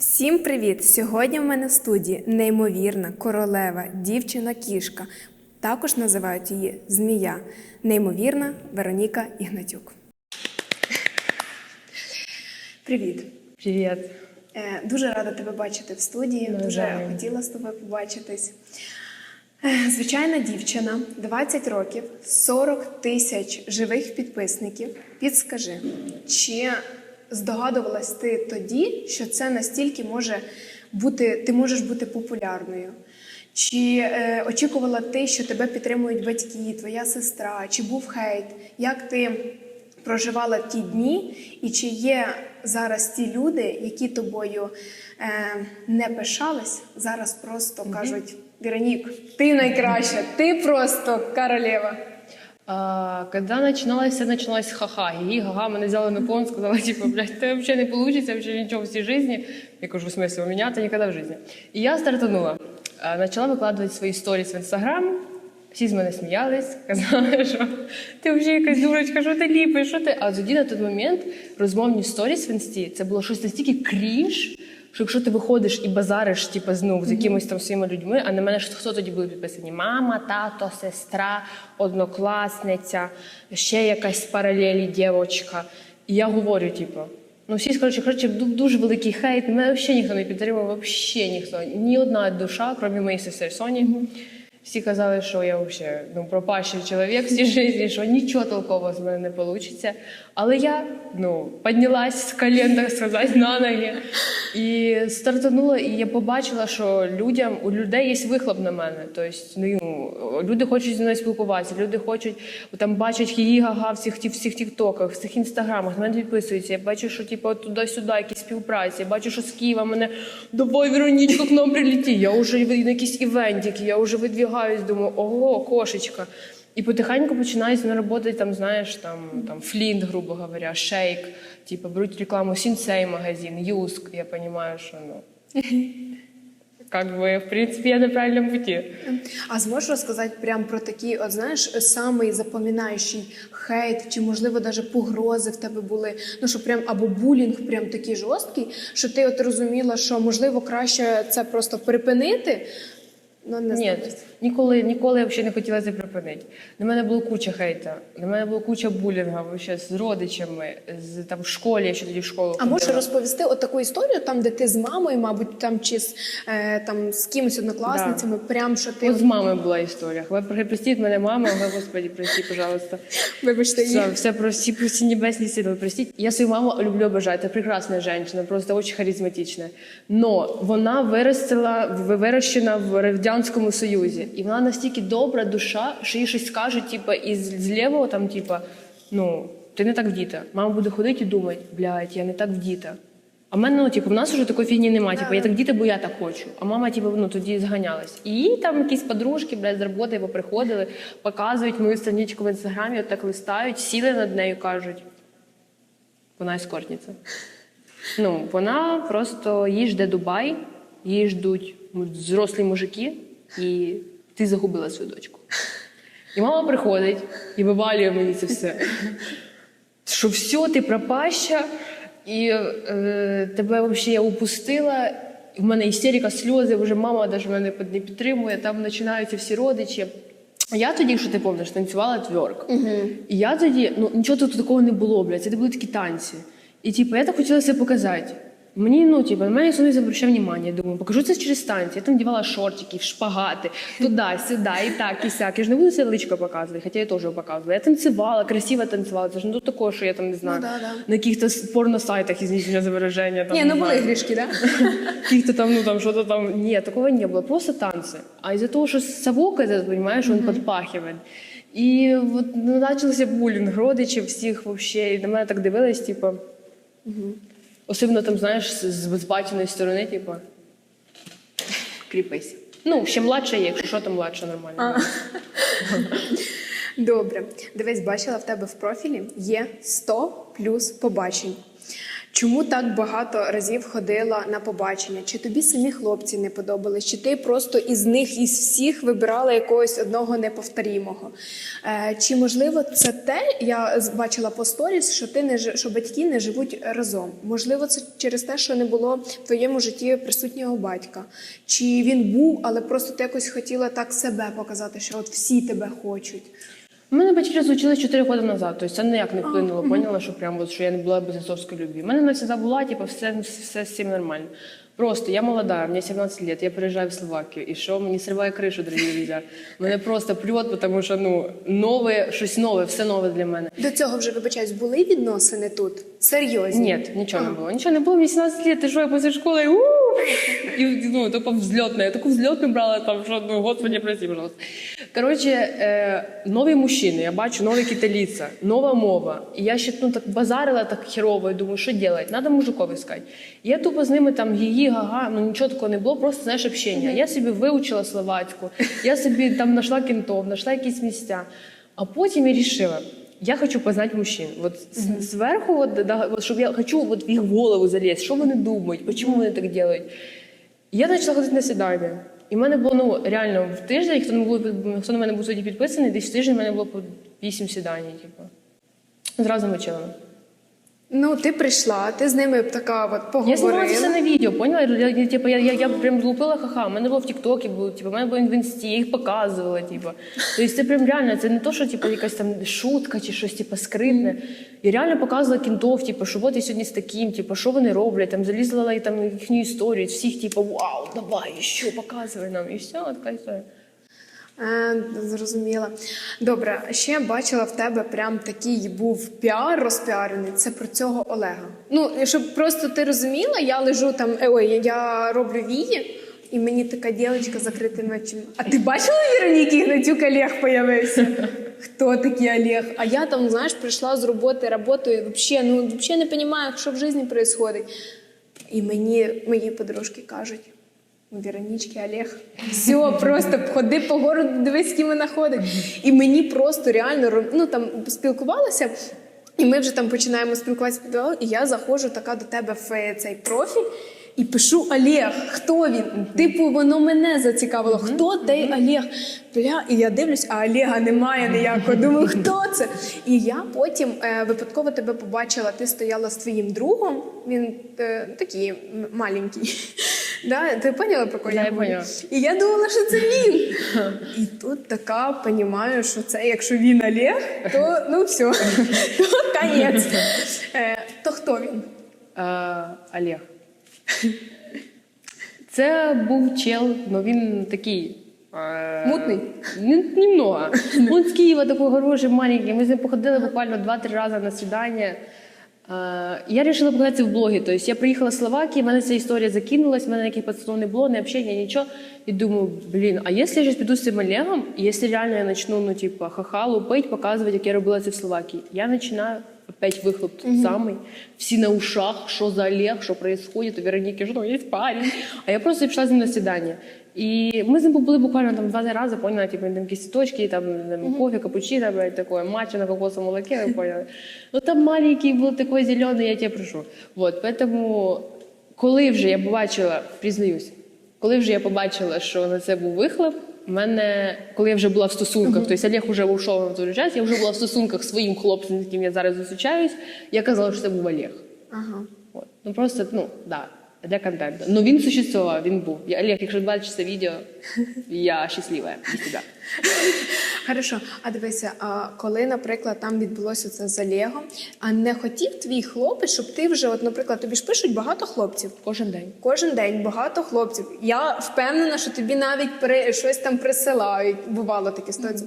Всім привіт! Сьогодні в мене в студії неймовірна королева, дівчина-кішка. Також називають її Змія. Неймовірна Вероніка Ігнатюк. Привіт! Привет. Е, Дуже рада тебе бачити в студії. Дуже Навзаєм. хотіла з тобою побачитись. Е, Звичайна дівчина, 20 років, 40 тисяч живих підписників. Підскажи, чи здогадувалась ти тоді, що це настільки може бути, ти можеш бути популярною? Чи е, очікувала ти, що тебе підтримують батьки, твоя сестра, чи був хейт? Як ти проживала ті дні, і чи є зараз ті люди, які тобою е, не пишались, зараз просто кажуть: Веронік, ти найкраща, ти просто королева. А, когда начиналось, все началось с ха-ха. И га-га, меня взяли на пон, сказала, типа, блядь, это вообще не получится, вообще ничего в всей жизни. Я говорю, в смысле, у меня это никогда в жизни. И я стартанула. А, Начала викладувати свої сторіс в інстаграм. Всі з мене сміялись, казали, що ти взагалі якась дурочка, що ти ліпиш, що ти. А тоді на той момент розмовні сторіс в інсті це було щось настільки крінж, що якщо ти виходиш і базариш, типу, ну, з якимись там своїми людьми, а на мене ж хто тоді були підписані? Мама, тато, сестра, однокласниця, ще якась паралелі дівчинка. І я говорю, типу, ну всі коротше, коротше, ду- дуже великий хейт. Мене взагалі ніхто не підтримував, взагалі ніхто. Ні одна душа, крім моєї сестри Соні. Всі казали, що я взагалі ну, пропащий чоловік в цій житті, що нічого толкового з мене не вийде. Але я ну, піднялась з колін, так сказати, на ноги і стартанула, і я побачила, що людям у людей є вихлоп на мене. Тобто, ну, люди хочуть зі мною спілкуватися, люди хочуть там бачать хі-га-га в всіх, всіх тіктоках, в всіх інстаграмах, на мене підписуються. Я бачу, що типу, туди-сюди якісь співпраці. Я бачу, що з Києва мене давай, Веронічка, к нам прилети. Я вже на якісь івентики, я вже видвігаюсь, думаю, ого, кошечка. І потихеньку починають на роботи, там, знаєш, там, там флінт, грубо говоря, шейк, типу, беруть рекламу Сінсей магазин, Юск, я розумію, що ну. Как бы, в принципе, я на правильном пути. А зможеш розказати прям про такий, от знаєш, самий запам'ятаючий хейт, чи можливо навіть погрози в тебе були? Ну що прям або булінг прям такий жорсткий, що ти от розуміла, що можливо краще це просто припинити. Ну не Ні, ніколи, ніколи я взагалі не хотіла це припинити. На мене було куча хейта, на мене було куча булінга вообще, з родичами, з там в школі, я ще тоді в школу А можеш розповісти от таку історію, там, де ти з мамою, мабуть, там чи з е, там з кимось однокласницями, прям що ти От з мамою була історія. Ви простіть мене, мама, ви, господи, прости, пожалуйста. вибачте. Все, все прости, прости небесні сили, простіть. Я свою маму люблю обожаю, прекрасна жінка, просто дуже харизматична. Но вона виростила, вирощена в Радянському Союзі. І вона настільки добра душа, що їй щось скаже, типа, із з лівого, там, типа, ну, ти не так вдіта. Мама буде ходити і думати, блядь, я не так вдіта. А в мене, ну, типу, в нас вже такої фігні немає. Типу, я так діти, бо я так хочу. А мама, типу, ну тоді зганялась. І їй там якісь подружки, блядь, з роботи приходили, показують мою страничку в інстаграмі, так листають, сіли над нею, кажуть. Вона ескортниця. Ну, вона просто їй жде Дубай, її ждуть зрослі мужики, і ти загубила свою дочку. І мама приходить і вивалює мені це все. Що все, ти пропаща, і е, тебе взагалі я упустила. В мене істерика, сльози, вже мама навіть мене не підтримує, там починаються всі родичі. Я тоді, якщо ти пам'ятаєш, танцювала тверк. І я тоді, ну нічого тут такого не було, блядь, це були такі танці. І типу, я так хотіла себе показати. Мені, ну, типу, на мене ніхто не обращав внимання. Я думаю, покажу це через танці. Я там дівала шортики, шпагати, туди, сюди, і так, і сяк. Я ж не буду це личко показувати, хоча я теж показувала. Я танцювала, красиво танцювала. Це ж не до такого, що я там не знаю, Ну, да, да. на якихось порносайтах, извините за вираження. Там, Ні, не ну були знаю. грішки, да? Каких-то там, ну там что-то там. Нет, такого не было. Просто танцы. А из-за того, что совок этот, понимаешь, он подпахивает. І от ну, почався булінг родичів всіх вообще. І на мене так дивились, типу. Особливо там, знаєш, з, з батьківної сторони, типу. Кріпись. Ну, ще младше є, якщо що, то младше нормально. Добре. Дивись, бачила в тебе в профілі є 100 плюс побачень. Чому так багато разів ходила на побачення? Чи тобі самі хлопці не подобались? Чи ти просто із них із всіх вибирала якогось одного неповторімого? Е, чи можливо це те? Я бачила по сторіс, що ти не що батьки не живуть разом. Можливо, це через те, що не було в твоєму житті присутнього батька. Чи він був, але просто ти якось хотіла так себе показати, що от всі тебе хочуть. У мене батьки розлучились 4 роки назад, тобто це ніяк не вплинуло, поняла, що прямо от, що я не була без отцовської любві. У мене вона завжди була, типу, все, все з цим нормально. Просто я молода, мені 17 лет, я приїжджаю в Словакію, і що мені сриває кришу, дорогі друзі. Мене просто прет, тому що ну нове, щось нове, все нове для мене. До цього вже вибачаюсь, були відносини тут? Серйозні? Ні, нічого не було. Нічого не було, мені 17 лет, ти що, я після школи, у і ну, тупо взльотне. Я таку взльотну брала, там, що, ну, господи, прости, пожалуйста. Коротше, е, нові мужчини, я бачу нові киталіця, нова мова. І я ще ну, так базарила так херово, і думаю, що робити? Надо мужиков искать. І я тупо з ними там гі гага, ну нічого такого не було, просто знаєш, общення. Я собі вивчила словацьку, я собі там знайшла кінтов, знайшла якісь місця. А потім я рішила, я хочу познать мужчин. Вот с- сверху, вот, да, вот, чтобы я хочу вот в их голову залезть, що вони думають, почему вони так делают. Я почала ходити на сідання. І в мене було ну, реально в тиждень, хто, не було хто на мене був сьогодні підписаний, десь в тиждень в мене було по вісім сідань. Типу. Зразу мочила. Ну, ти прийшла, ти з ними така от Я поговорила. знімала це все на відео, поняла? Я, я, типу, я, я, я прям злупила ха-ха. У мене було в Тіктокі, було, типу, у мене було в інсті, я їх показувала. Типу. Тобто це прям реально, це не то, що типу, якась там шутка чи щось типу, скритне. Я реально показувала кінтов, типу, що от я сьогодні з таким, типу, що вони роблять, там залізла і там їхню історію, всіх, типу, вау, давай, що показуй нам, і все, така історія. Е, зрозуміла. Добре, ще бачила в тебе прям такий був піар розпіарений. Це про цього Олега. Ну, і щоб просто ти розуміла, я лежу там, е, ой, я роблю вії, і мені така дівчинка з закритими очима. А ти бачила Вероніки Ігнатюк Олег появився? Хто такий Олег? А я там, знаєш, прийшла з роботи, работаю, вообще, ну, вообще не розумію, що в житті відбувається. І мені мої подружки кажуть. Веронічки Олег. Все, просто ходи по городу, дивись, з ким вона ходить. І мені просто реально ну, там спілкувалася. І ми вже там починаємо спілкуватися, і я заходжу така до тебе в е, цей профіль і пишу Олег, хто він? Типу, воно мене зацікавило. Хто той Олег? Бля, і я дивлюсь, а Олега немає ніякого. Думаю, хто це? І я потім е, випадково тебе побачила. Ти стояла з твоїм другом. Він е, такий маленький. Да, ти поняла про кого я я поняла. І я думала, що це він. І тут така понімаю, що це якщо він Олег, то ну все, то конець. Е, то хто він? Олег. Це був чел, ну він такий. е, Мутний? Не, немного. Он з Києва такий хороший, маленький. Ми з ним походили буквально 2-3 рази на свідання. Е, Я вирішила показати це в блогі. Тобто я приїхала з Словакії, в мене ця історія закинулась, в мене ніяких пацанов не було, не общення, нічого. І думаю, блін, а якщо я зараз піду з цим Олегом, і якщо реально я почну, ну, типу, ха-ха, лупить, показувати, як я робила це в Словакії, я починаю опять вихлоп тут самий, всі на ушах, що за Олег, що происходит, у Вероніки, що є парень. А я просто пішла з ним на свідання. І ми з ним були буквально там два рази, поняла, типу, там якісь точки, там, там кофе, капучино, блядь, такое, матча на кокосовом молоке, ви поняли. Ну там маленький був такий зелений, я тебе прошу. Вот, поэтому, коли вже я побачила, признаюсь, коли вже я побачила, що на це був вихлоп, в мене, коли я вже була в стосунках, тобто Олег вже ушов на той час, я вже була в стосунках з своїм хлопцем, з яким я зараз зустрічаюсь, я казала, що це був Олег. Ага. От. Ну просто, ну, да, для контенту. Ну він существував, він був. Я, Олег, якщо бачиш це відео, я щаслива без тебе. Хорошо, а дивися, а коли, наприклад, там відбулося це з Олегом, а не хотів твій хлопець, щоб ти вже, от, наприклад, тобі ж пишуть багато хлопців. Кожен день. Кожен день багато хлопців. Я впевнена, що тобі навіть при щось там присилають. Бувало таке 100%.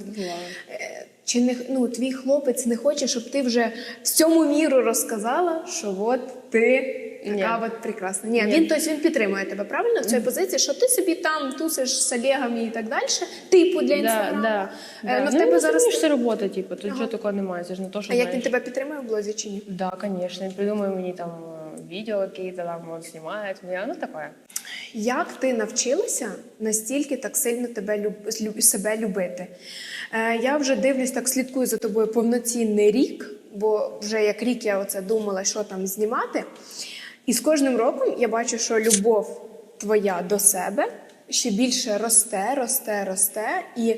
Е, Чи не ну твій хлопець не хоче, щоб ти вже всьому міру розказала, що от ти така Ні. от прекрасна. Ні, Ні. він тобто він підтримує тебе правильно в цій позиції, що ти собі там тусиш з Олегами і так далі. Типу для Да, інстаграму. да, Е, да. ну, в Ну, тебе ну, зараз. це робота, типу, тут Ага. такого немає. Це ж не то, що А як він тебе підтримує в блозі чи ні? Да, конечно. Він придумує мені там е, відео какие-то, там он знімає ну таке. Як ти навчилася настільки так сильно тебе люб- себе любити? Е, я вже дивлюсь, так слідкую за тобою повноцінний рік. бо вже як рік я оце думала, що там знімати. І з кожним роком я бачу, що любов твоя до себе ще більше росте, росте, росте. І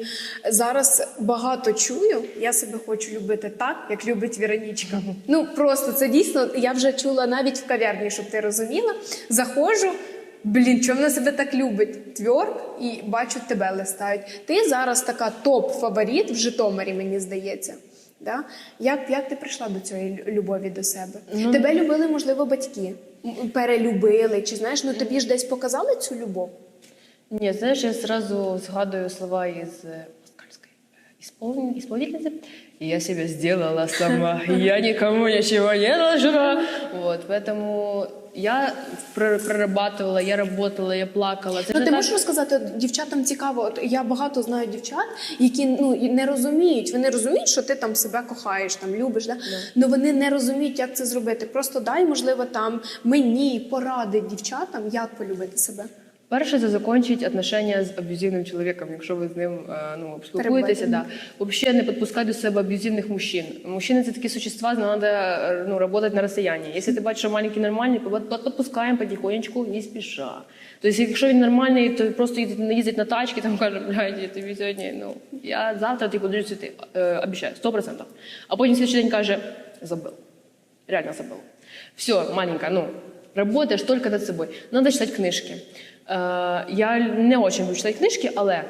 зараз багато чую. Я себе хочу любити так, як любить Віронічка. Ну просто це дійсно. Я вже чула навіть в кав'ярні, щоб ти розуміла. Заходжу. Блін, чому вона себе так любить? Тверк і бачу, тебе листають. Ти зараз така топ-фаворит в Житомирі, мені здається. Да? Як, як ти прийшла до цієї любові до себе? Тебе любили, можливо, батьки, перелюбили, чи знаєш, ну тобі ж десь показали цю любов? Ні, знаєш, я сразу згадую слова із е, москальської е. Я себе сделала сама, я никому ничего не должна. Вот, поэтому я прорабатувала, я работала, я плакала. Це Ну, ти так- можеш розказати, дівчатам цікаво. От я багато знаю дівчат, які ну не розуміють. Вони розуміють, що ти там себе кохаєш, там любиш, да? але вони не розуміють, як це зробити. Просто дай, можливо, там мені поради дівчатам, як полюбити себе. Перше, це закінчити отношення з аб'юзивним чоловіком, якщо ви з ним е, ну, спілкуєтеся. Да. Взагалі не підпускати до себе аб'юзивних мужчин. Мужчини це такі существа, треба ну, працювати на розстоянні. Якщо ти бачиш, що маленький нормальний, под- підпускаємо потихонечку, не спіша. Тобто, якщо він нормальний, то просто їздить, їздить на тачці, там каже, блядь, я тобі сьогодні, ну, я завтра ти цвіти, е, обіцяю, 100%. А потім слідчий день каже, забив. Реально забыл. Все, маленькая, ну, работаешь только над собой. Надо читати книжки. Е, я не дуже люблю читати книжки, але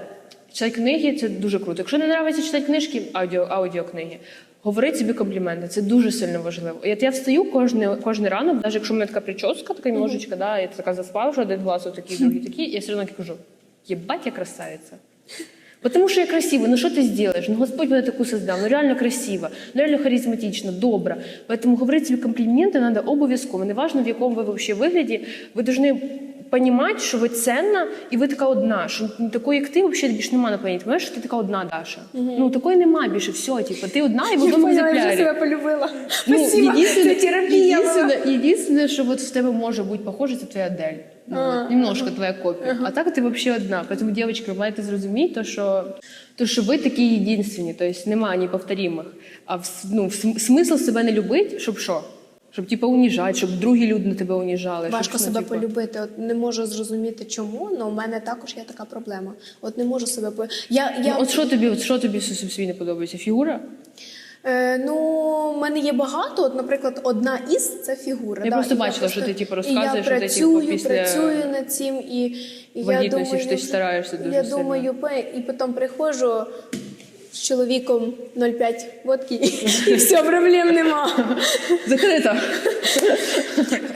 читати книги це дуже круто. Якщо не подобається читати книжки, аудіо, аудіокниги, говорити собі компліменти, це дуже сильно важливо. От я встаю кожне, кожен ранок, навіть якщо в мене така прическа, така немножечко, да, я така заспала, що один глаз отакий, другий такий, я все одно кажу, єбать, я красавиця. Потому что я красива, ну что ты сделаешь? Ну Господь меня такую создал, ну реально красиво, ну реально харизматично, добро. Поэтому говорить себе компліменти надо обов'язково. Неважно, в якому ви вообще вигляді, ви повинні розуміти, що ви ценна, і ви така одна, що такої, як ти, взагалі більше немає на планеті. Знаєш, що ти така одна, Даша. Ну такої немає більше, все, типу, ти одна і в одному екземплярі. полюбила. Ну, Спасибо, це терапія. единственное, что вот в тебе може бути похоже, це твоя Адель. Ну, от, немножко твоя копія. А так ти взагалі одна. Поэтому, девочки, ви маєте зрозуміти, то, що, то, що ви такі єдинственні, тобто немає неповторимих. А в, ну, в см- смисл себе не любити, щоб що? Щоб типу, уніжати, щоб другі люди на тебе уніжали. Важко щоб, ну, себе типу, полюбити. От не можу зрозуміти, чому, але у мене також є така проблема. От не можу себе по я, я Ну, от що тобі, от що тобі в собі не подобається? Фігура? Е, ну, в мене є багато. От, наприклад, одна із це фігура. Я просто і бачила, що ти, типу, розказуєш, і я що ти, працюю, типу, після працюю над цим, і, і я думаю, що ти стараєшся дуже я сильно. думаю, і потім приходжу з чоловіком 0,5 водки, і все, проблем нема. Закрита.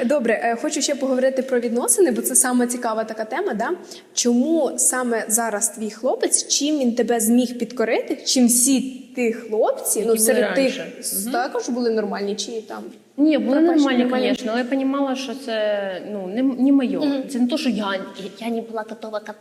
Добре, е, хочу ще поговорити про відносини, бо це саме цікава така тема. Да? Чому саме зараз твій хлопець, чим він тебе зміг підкорити, чим всі ті хлопці, ну серед тих також були нормальні, чи там Ні, були нормальні, звісно, але я розуміла, що це ну, не, не моє. Це не то, що я, я не була готова к.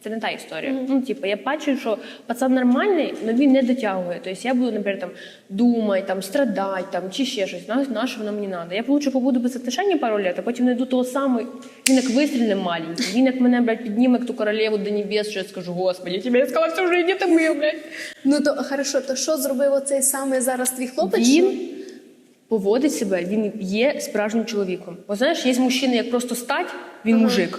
Це не та історія. Ну, типу, я бачу, що пацан нормальний, але він не дотягує. Тобто я буду, наприклад, там, думати, там, страдати, там, чи ще щось. На, на що воно мені треба. Я лучше побуду без отношень пару років, а потім знайду того самого. Він як вистрільне маленький. Він як мене, блядь, підніме як ту королеву до небес, що я скажу, господи, я тебе искала всю жизнь, ти ми, блядь. Ну то хорошо, то що зробив оцей саме зараз твій хлопець? Він поводить себе, він є справжнім чоловіком. Бо знаєш, є мужчини, як просто стать, він мужик,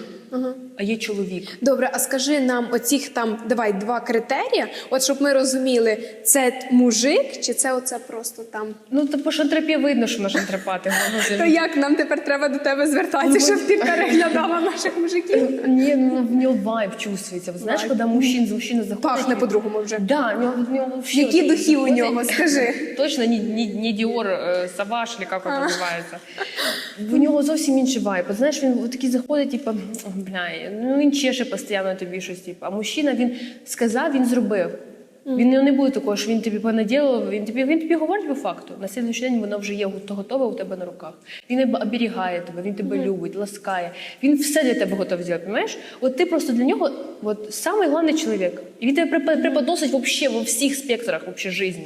а є чоловік. Добре, а скажи нам оцих там давай два критерії, от щоб ми розуміли, це мужик чи це оце просто там. Ну, то по шантрапі видно, що на шантрапати. Ну, То як нам тепер треба до тебе звертатися, щоб ти переглядала наших мужиків? Ні, ну в нього вайб чувствується. Знаєш, коли мужчин з мужчини заходить. Пахне по-другому вже. Да, в нього, Які духи у нього, скажи. Точно не, Dior е, чи як це називається. В нього зовсім інший вайб. Знаєш, він такий заходить, типу, бля, ну він чеше постійно тобі щось. Типу. А мужчина він сказав, він зробив. Він не, не буде такого, що він тобі понаділив, він тобі, він тобі говорить по факту. На слідуючий день воно вже є готове у тебе на руках. Він оберігає тебе, він тебе любить, ласкає. Він все для тебе готовий зробити. Понимаєш? От ти просто для нього от, самий головний чоловік. І він тебе препо- преподносить вообще во всіх спектрах вообще житті.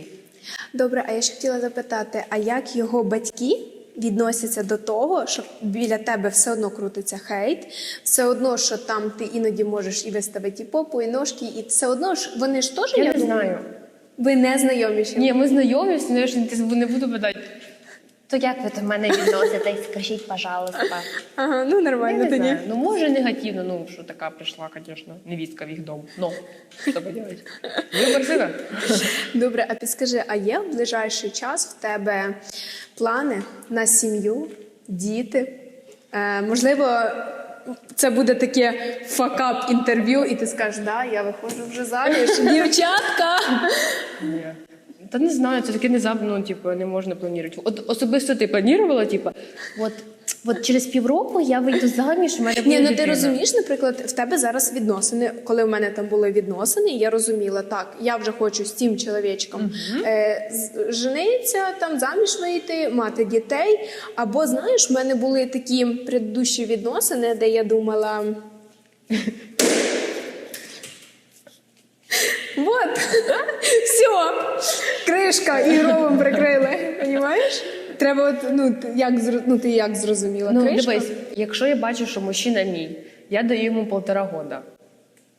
Добре, а я ще хотіла запитати, а як його батьки відносяться до того, що біля тебе все одно крутиться хейт, все одно, що там ти іноді можеш і виставити і попу, і ножки, і все одно ж вони ж теж Я я не знаю. Ви не знайомі ще? Ні, ми знайомі, всі, знаєш, не буду питати. То як ви до мене відноситесь? Скажіть, пожалуйста. Ага, ну Я нормально не тоді. знаю. Ну, може, негативно, ну, що така прийшла, звісно, невістка в їх дом. Ну, що поделать? Вибор себе. Добре, а підскажи, а є в ближайший час в тебе плани на сім'ю, діти? Е, можливо, це буде таке факап інтерв'ю, і ти скажеш, да, я виходжу вже заміж. Дівчатка! Ні. Та не знаю, це таке не ну, типу, не можна планувати. От особисто ти планувала, типу, от, от через півроку я вийду заміж, у мене буде Ні, ну ти дитина. розумієш, наприклад, в тебе зараз відносини. Коли в мене там були відносини, я розуміла, так, я вже хочу з цим чоловічком е, з- жениться, там заміж вийти, мати дітей. Або знаєш, в мене були такі предыдущі відносини, де я думала. Вот, все, кришка ігровим прикрили. Понімаєш? Треба, от, ну, ти як, ну, ти як зрозуміла? Ну, кришка? дивись, якщо я бачу, що мужчина мій, я даю йому полтора года.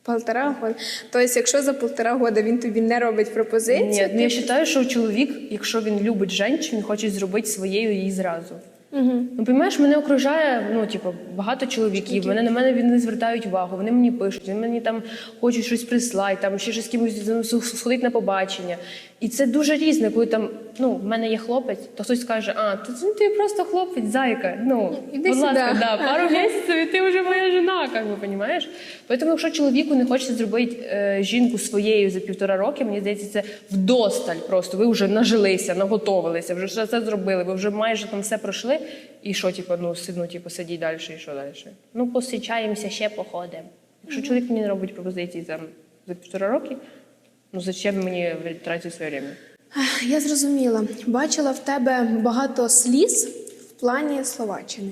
Полтора года. Тобто, якщо за полтора года він тобі не робить пропозицію, Ні, ну я вважаю, що чоловік, якщо він любить жінку, він хоче зробити своєю її зразу. Угу. Ну, Понимаєш, мене окружає ну, типу, багато чоловіків. Мене на мене вони звертають увагу, вони мені пишуть, вони мені там хочуть щось прислати, там ще щось з кимось сходить на побачення. І це дуже різне, коли там ну, в мене є хлопець, то хтось скаже, а ти, ну, ти просто хлопець, зайка. Ну, Іди будь ласка, сюди. да, пару місяців, і ти вже моя жена, як би, розумієш? Тому, якщо чоловіку не хочеться зробити е, жінку своєю за півтора роки, мені здається, це вдосталь просто. Ви вже нажилися, наготовилися, вже все це зробили, ви вже майже там все пройшли. І що, типу, ну, сидно, типу, сидіть далі, і що далі? Ну, посичаємося, ще походимо. Якщо чоловік мені не робить пропозиції там, за півтора роки, ну зачем мені тратити своє время? Я зрозуміла. Бачила в тебе багато сліз в плані Словаччини.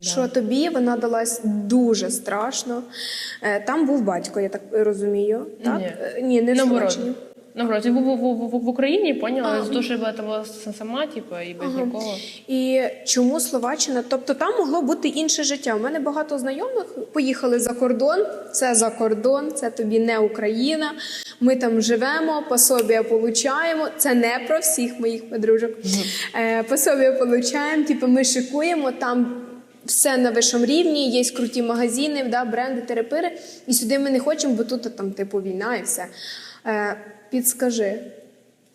Що тобі вона далась дуже страшно. Е, Там був батько, я так розумію. Так? Ні. Е, Ні, не в Наоборот. Словаччині. Наоборот, я був в, в, в, в Україні, поняла, була там була сама, типу, і без нікого. І чому Словаччина? Тобто там могло бути інше життя. У мене багато знайомих поїхали за кордон. Це за кордон, це тобі не Україна. Ми там живемо, пособія получаємо. Це не про всіх моїх подружок. Е, пособія получаємо, типу ми шикуємо там. Все на вищому рівні, є круті магазини, да, бренди, терапири. І сюди ми не хочемо, бо тут там типу війна і все. Е, підскажи,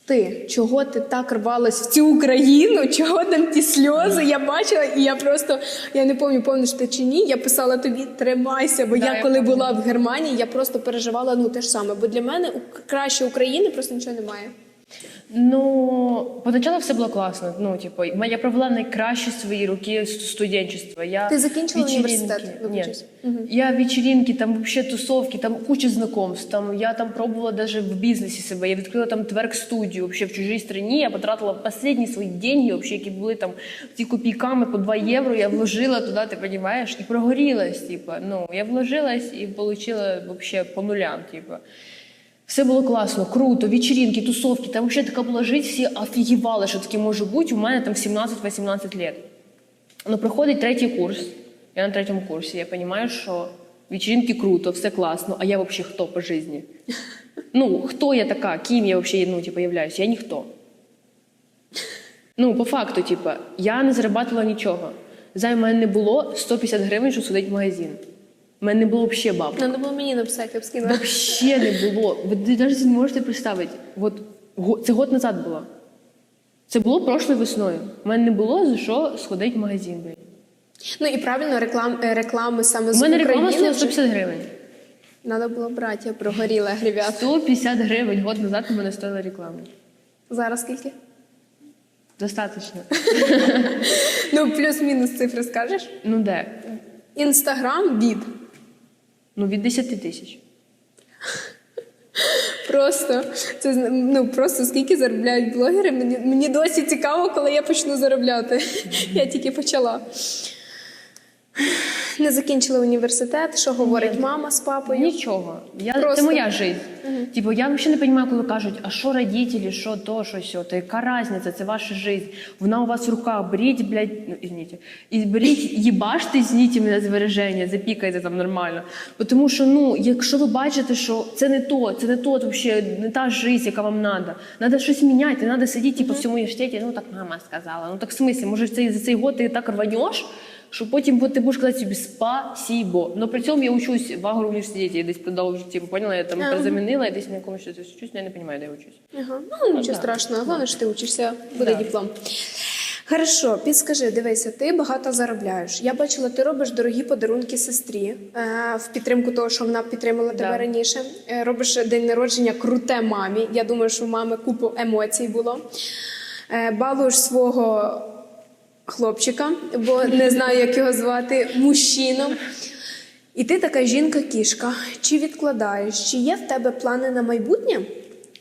ти чого ти так рвалась в цю Україну? Чого там ті сльози? Я бачила, і я просто я не пам'ятаю, помниш ти чи ні. Я писала тобі тримайся, бо Да, я коли була в Германії, я просто переживала ну те ж саме. Бо для мене краще України просто нічого немає. Ну, поначалу все було класно. Ну, типу, я провела найкращі свої роки студенчества. Я Ти закінчила університет, Ні. вибачаюсь. Я вечеринки, там вообще тусовки, там куча знакомств. Там я там пробувала даже в бізнесі себе. Я відкрила там тверк-студію вообще в чужій країні. Я потратила останні свої деньги, вообще, які були там ці копійками по 2 євро. Я вложила туди, ти розумієш, і прогорілась. Типу. Ну, я вложилась і отримала вообще по нулям. Типу. Все було класно, круто, вечеринки, тусовки. Там взагалі така була життя, всі офігівали, що таке може бути. У мене там 17-18 років. Ну, проходить третій курс. Я на третьому курсі. Я розумію, що вечеринки круто, все класно, а я взагалі хто по житті? Ну, хто я така, ким я взагалі ну, типу, являюсь? Я ніхто. Ну, по факту, типу, я не зарабатувала нічого. За мене не було 150 гривень, щоб сходити в магазин. У мене не було взагалі бабок. Надо було мені написати, я б скинула. Вообще не було. Ви навіть не можете представити. От го- це год назад було. Це було прошлою весною. У мене не було за що сходити в магазин. блін. Ну і правильно реклам, е, реклами саме У з мене реклама України. стоїла 150 гривень. Треба було брати, я прогоріла, ребят. 150 гривень год назад у мене стоїла реклама. Зараз скільки? Достаточно. Ну, плюс-мінус цифри скажеш? Ну де? Інстаграм від. Ну від 10 тисяч. Просто це ну просто скільки заробляють блогери. Мені мені досі цікаво, коли я почну заробляти. Я тільки почала. Не закінчила університет, що говорить мама з папою? Нічого. Я, Просто- Це моя життя. Типу, я взагалі не розумію, коли кажуть, а що родителі, що то, що сьо, то яка різниця, це ваша життя. Вона у вас в руках, беріть, блядь, ну, извините, і беріть, їбаште, зніть мене з вираження, запікайте там нормально. Бо Тому що, ну, якщо ви бачите, що це не то, це не то, вообще, не та життя, яка вам треба. Треба щось міняти, треба сидіти, типу, в цьому університеті, ну так мама сказала. Ну так в смислі, може, цей, за цей год ти так рванеш, що потім ти будеш казати собі спасибо. Но при цьому я учусь в агроуніверситеті, я десь продовжу, типу, поняла, я там Ага. замінила, я десь на якомусь щось учусь, я не розумію, де я учусь. Ага. Ну, нічого страшного. Головне, що ти учишся, буде Да. диплом. Хорошо, підскажи, дивися, ти багато заробляєш. Я бачила, ти робиш дорогі подарунки сестрі е, в підтримку того, що вона підтримала тебе Да. раніше. Е, робиш день народження круте мамі. Я думаю, що у мами купу емоцій було. Е, балуєш свого хлопчика, бо не знаю, як його звати, мужчином. І ти така жінка-кішка. Чи відкладаєш, чи є в тебе плани на майбутнє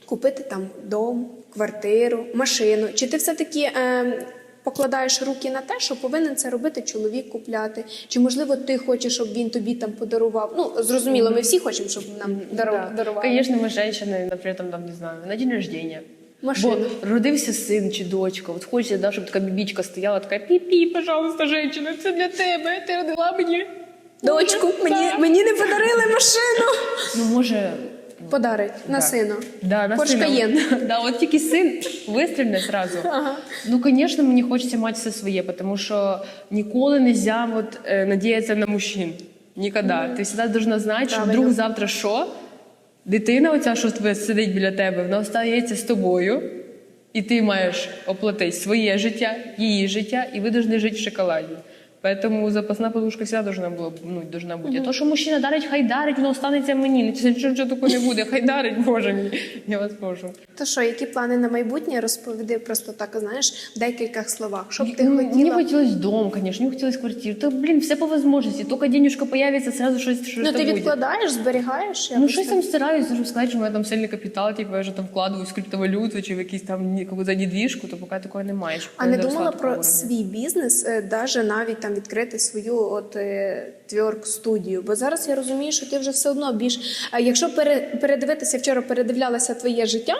купити там дом, квартиру, машину? Чи ти все-таки е, покладаєш руки на те, що повинен це робити чоловік купляти? Чи можливо ти хочеш, щоб він тобі там подарував? Ну зрозуміло, ми всі хочемо, щоб нам дару- дарували. Конечно, ми женщини, наприклад, там, там, не знаю, на день рождения. Машину. Бо родився син чи дочка. От хочеться, да, щоб така бібічка стояла, така пі-пі, пожалуйста, женщина, це для тебе, ти родила мені. Дочку, мені, мені не подарили машину. Ну, може, Подарить на Да. сина. Да, на сина. Да, от тільки син вистрільне зразу. Ага. Ну, звісно, мені хочеться мати все своє, тому що ніколи не можна е, надіятися на мужчин. Ніколи. Ти завжди должна знати, що вдруг завтра що? Дитина, оця, що сидить біля тебе, вона остається з тобою, і ти маєш оплатити своє життя, її життя, і ви повинні жити в шоколаді. Поэтому запасна подушка всегда должна була ну, должна бути. А то, що мужчина дарить, хай дарить, воно останеться мені. Нічого, нічого, такого не буде. Хай дарить, Боже мій. Я вас прошу. То що, які плани на майбутнє? Розповіди просто так, знаєш, в декількох словах. Що б ти хотіла? хотелось дом, конечно, мне хотелось квартиру. Да, блин, все по возможности. Только денежка появится, сразу щось щось Ну, ти буде. відкладаєш, зберігаєш? Ну, щось там стараюсь, щоб сказати, що у мене там сильний капітал, типу, я вже там вкладаю в криптовалюту чи в якісь там якусь недвіжку, то поки такого немає. А не думала про свій бізнес, е, даже навіть там відкрити свою от е, творк студію? Бо зараз я розумію, що ти вже все одно більш. А якщо передивитися, вчора передивлялася твоє життя,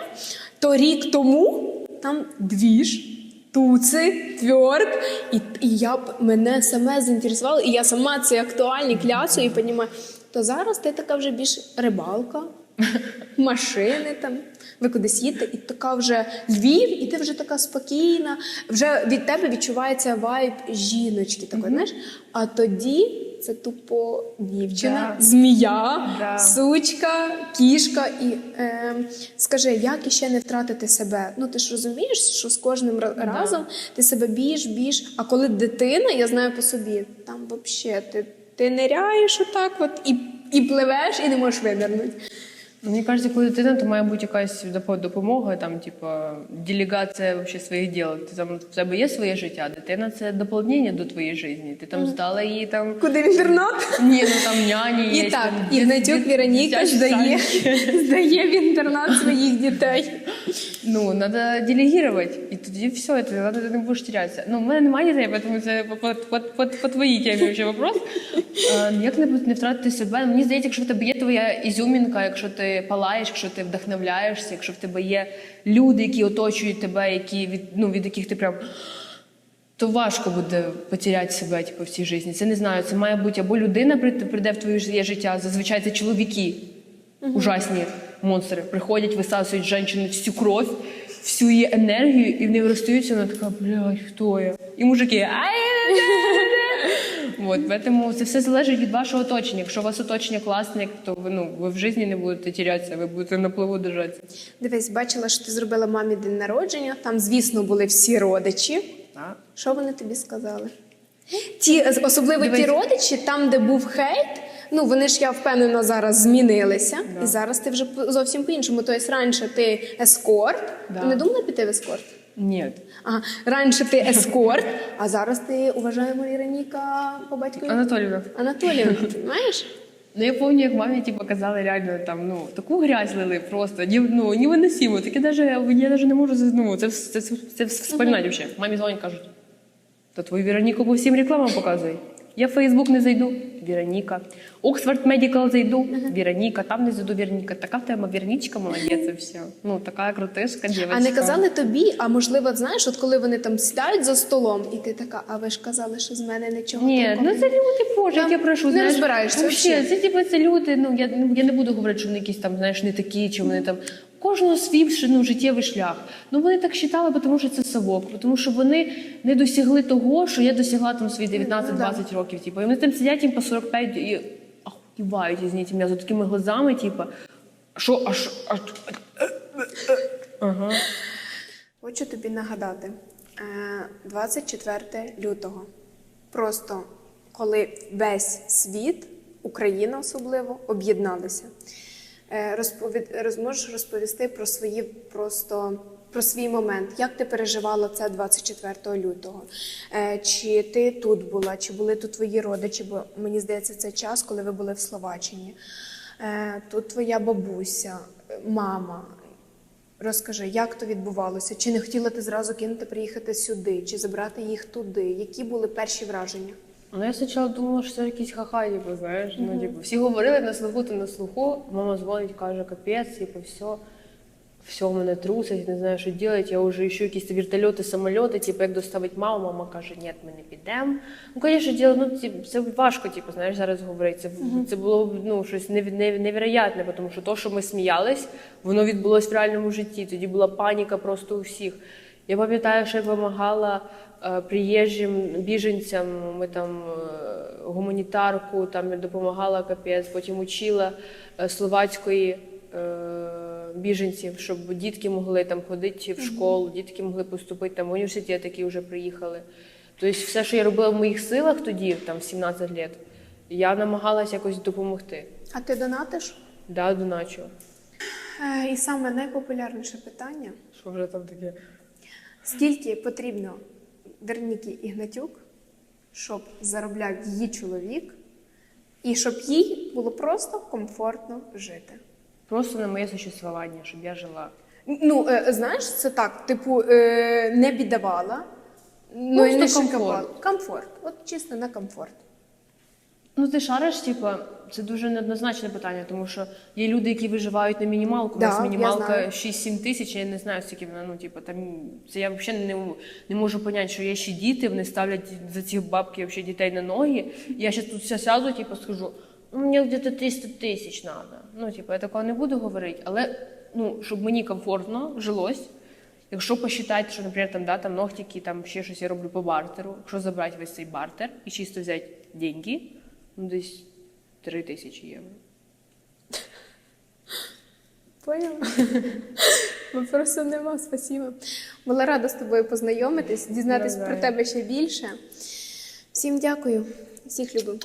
то рік тому там двіж. Туци, тверк, і, і я б мене саме заінтересувало, і я сама ці актуальні клясу і понімаю. То зараз ти така вже більш рибалка, машини там. Ви кудись їдете, і така вже Львів, і ти вже така спокійна. Вже від тебе відчувається вайб жіночки. Такої, знаєш? А тоді це тупо дівчина, Да. змія, Да. сучка, кішка. І е, скажи, як іще не втратити себе? Ну ти ж розумієш, що з кожним ра- разом ти себе більш, більш. А коли дитина, я знаю по собі, там взагалі ти, ти ниряєш отак, от і, і пливеш, і не можеш винирнути. Мені кажеться, коли дитина, то має бути якась допомога, там, типу, делегація вообще своїх діл. Ти там в тебе є своє життя, дитина це доповнення до твоєї житті. Ти там здала її там. Куди в інтернат? Ні, ну там няні є. І так, там, Ігнатюк дит- Вероніка здає, здає в інтернат своїх дітей. Ну, надо делегировать, і тоді все, ти, надо, ти не будеш терятися. Ну, в мене немає дітей, тому це по, по, по, по, твоїй темі вообще вопрос. Як не, не втратити себе? Мені здається, якщо в тебе є твоя ізюмінка, якщо ти палаєш, якщо ти вдохновляєшся, якщо в тебе є люди, які оточують тебе, які від, ну, від яких ти прям. То важко буде потеряти себе типу, в цій житті. Це не знаю. Це має бути або людина прийде в твоє життя. Зазвичай це чоловіки, ужасні монстри. Приходять, висасують жінки всю кров, всю її енергію, і вони розстаються, вона така, блядь, хто я? І мужики. «Ай, Вот, поэтому це все залежить від вашого оточення. Якщо у вас оточення класне, то ви ну ви в житті не будете терятися, ви будете на плаву держатися. Дивись, бачила, що ти зробила мамі день народження. Там, звісно, були всі родичі. Так. Що вони тобі сказали? Ті, особливо ті родичі, там, де був хейт, ну вони ж я впевнена зараз змінилися. Да. І зараз ти вже зовсім по-іншому. Тобто раніше ти ескорт. Да. Ти не думала піти в ескорт? Ні. Ага, раніше ти ескорт, а зараз ти уважаємо Іраніка по батькові Анатоліївна. Анатоліївна, розумієш? Ну я пам'ятаю, як мамі типу, казали реально там ну таку грязь лили просто ні, ну, невиносимо. Таке даже я навіть не можу ну, це, це, це, це вспоминати взагалі. Мамі дзвонять кажуть, то твою Вероніку по всім рекламам показуй. Я в Фейсбук не зайду, Вероніка. Оксфорд Медикал зайду, Вероніка. Там не зайду, Вероніка. Така в тебе Веронічка, молодець і все. Ну, така крутишка, дівчинка. А не казали тобі, а можливо, знаєш, от коли вони там сідають за столом, і ти така, а ви ж казали, що з мене нічого Ні, такого ну це люди, боже, я прошу. не розбираєшся взагалі. це типу, це люди. Ну я ну, я не буду говорити, що вони якісь там, знаєш, не такі, чи вони там. Кожного свій ну, життєвий шлях. Ну вони так вважали, тому що це совок, тому що вони не досягли того, що я досягла там свої 19-20 років. Типу, і вони там сидять їм по 45 і охуєвають, извините мене, за такими глазами, типу, що, а що, а. Ага. Хочу тобі нагадати, е, 24 лютого. Просто коли весь світ, Україна особливо, об'єдналися. Е, Розповід, роз- можеш розповісти про свої просто про свій момент, як ти переживала це 24 лютого? Е, Чи ти тут була, чи були тут твої родичі? Бо мені здається, це час, коли ви були в Словаччині. Е, Тут твоя бабуся, мама. Розкажи, як то відбувалося? Чи не хотіла ти зразу кинути приїхати сюди, чи забрати їх туди? Які були перші враження? Ну, я спочатку думала, що це якісь хаха, типу, знаєш. Ну, типу, всі говорили на слуху, то на слуху. Мама дзвонить, каже, капець, типу, все. Все в мене трусить, не знаю, що робити. Я вже ищу якісь вертольоти, самольоти, типу, як доставити маму. Мама каже, ні, ми не підемо. Ну, звісно, діло, ну, типу, це важко, типу, знаєш, зараз говорити. Це, це було ну, щось неві- неві- невероятне, тому що то, що ми сміялись, воно відбулося в реальному житті. Тоді була паніка просто у всіх. Я пам'ятаю, що я допомагала е, приїжджим біженцям. Ми там е, гуманітарку, там я допомагала капець, потім учила е, словацької біженців, щоб дітки могли там ходити в школу, дітки могли поступити там в університет, які вже приїхали. Тобто, все, що я робила в моїх силах тоді, там в 17 років, я намагалася якось допомогти. А ти донатиш? Да, доначу. Е, І саме найпопулярніше питання: Що вже там таке? Скільки потрібно Верніки Ігнатюк, щоб заробляв її чоловік, і щоб їй було просто комфортно жити? Просто на моє существування, щоб я жила. Ну, е, знаєш, це так, типу, е, не бідавала, ну і не комфорт. Комфорт. От чисто на комфорт. Ну, ти шариш, типа, це дуже неоднозначне питання, тому що є люди, які виживають на мінімалку. У Да, нас я мінімалка знаю. 6-7 тисяч, я не знаю, скільки вона, ну, типа, там, це я взагалі не, не можу поняти, що є ще діти, вони ставлять за ці бабки вообще дітей на ноги. Я зараз тут вся сяду, типу, скажу, ну, мені где-то 300 тисяч треба. Ну, типу, я такого не буду говорити, але, ну, щоб мені комфортно жилось, Якщо посчитати, що, наприклад, там, да, там ногтики, там ще щось я роблю по бартеру, якщо забрати весь цей бартер і чисто взяти деньги, ну десь 3 тисячі євро. Поняла? Просто нема, спасибо. Була рада з тобою познайомитись, дізнатись про тебе ще більше. Всім дякую, всіх люблю.